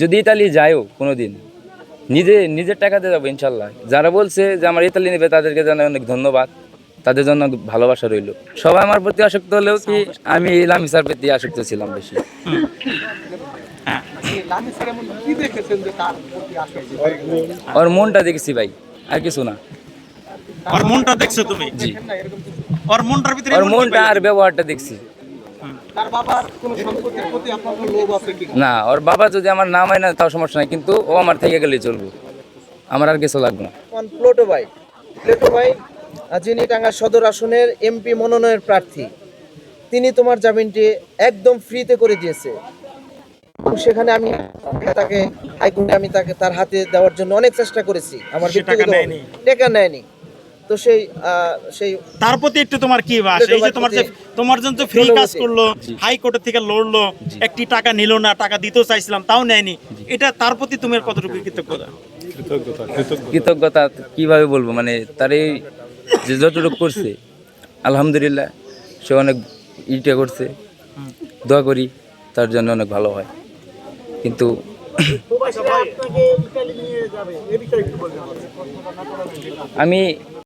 যদি ইতালি যায়ও কোনো দিন নিজে নিজের টাকাতে যাব ইনশাল্লাহ। যারা বলছে যে আমার ইতালি নেবে তাদেরকে জানাই অনেক ধন্যবাদ। তাদের জন্য ভালোবাসা রইল। সবাই আমার প্রতি আসক্ত হলেও কি আমি লামিসার প্রতি আসক্ত ছিলাম বেশি। ওর মনটা দেখেছি ভাই আর কিছু না। ওর মনটা দেখছ তুমি? জি। ওর মনটার ভিতরে ওর মনটা আর ব্যবহারটা দেখছি। তার বাবার কোনো সম্পত্তির প্রতি আপনার কোনো লোভ আছে কি? না ওর বাবা যদি আমার নাম হয় না তাও সমস্যা নাই কিন্তু ও আমার থেকে গেলেই চলবে। আমার আর কিছু লাগবে না। প্লোটো ভাই। প্লোটো ভাই যিনি টাঙ্গাইল সদর আসনের এমপি মনোনয়নের প্রার্থী তিনি তোমার জামিনটি একদম ফ্রিতে করে দিয়েছে। সেখানে আমি তাকে হাইকোর্টে আমি তাকে তার হাতে দেওয়ার জন্য অনেক চেষ্টা করেছি। আমার ব্যক্তিগত টাকা নেয়নি। তো সেই আহ, সেই তার প্রতি একটু তোমার কি বাস এই যে তোমার যে তোমার জন্য ফ্রি কাজ করল হাইকোর্টের থেকে লড়লো একটি টাকা নিল না টাকা দিতেও চাইছিলাম তাও নেয়নি। এটা তার প্রতি তুমি কতটুকু কৃতজ্ঞতা? কৃতজ্ঞতা কীভাবে বলব? মানে তার এই যে যতটুকু করছে আলহামদুলিল্লাহ সে অনেক ইটা করছে। দোয়া করি তার জন্য অনেক ভালো হয়। কিন্তু আমি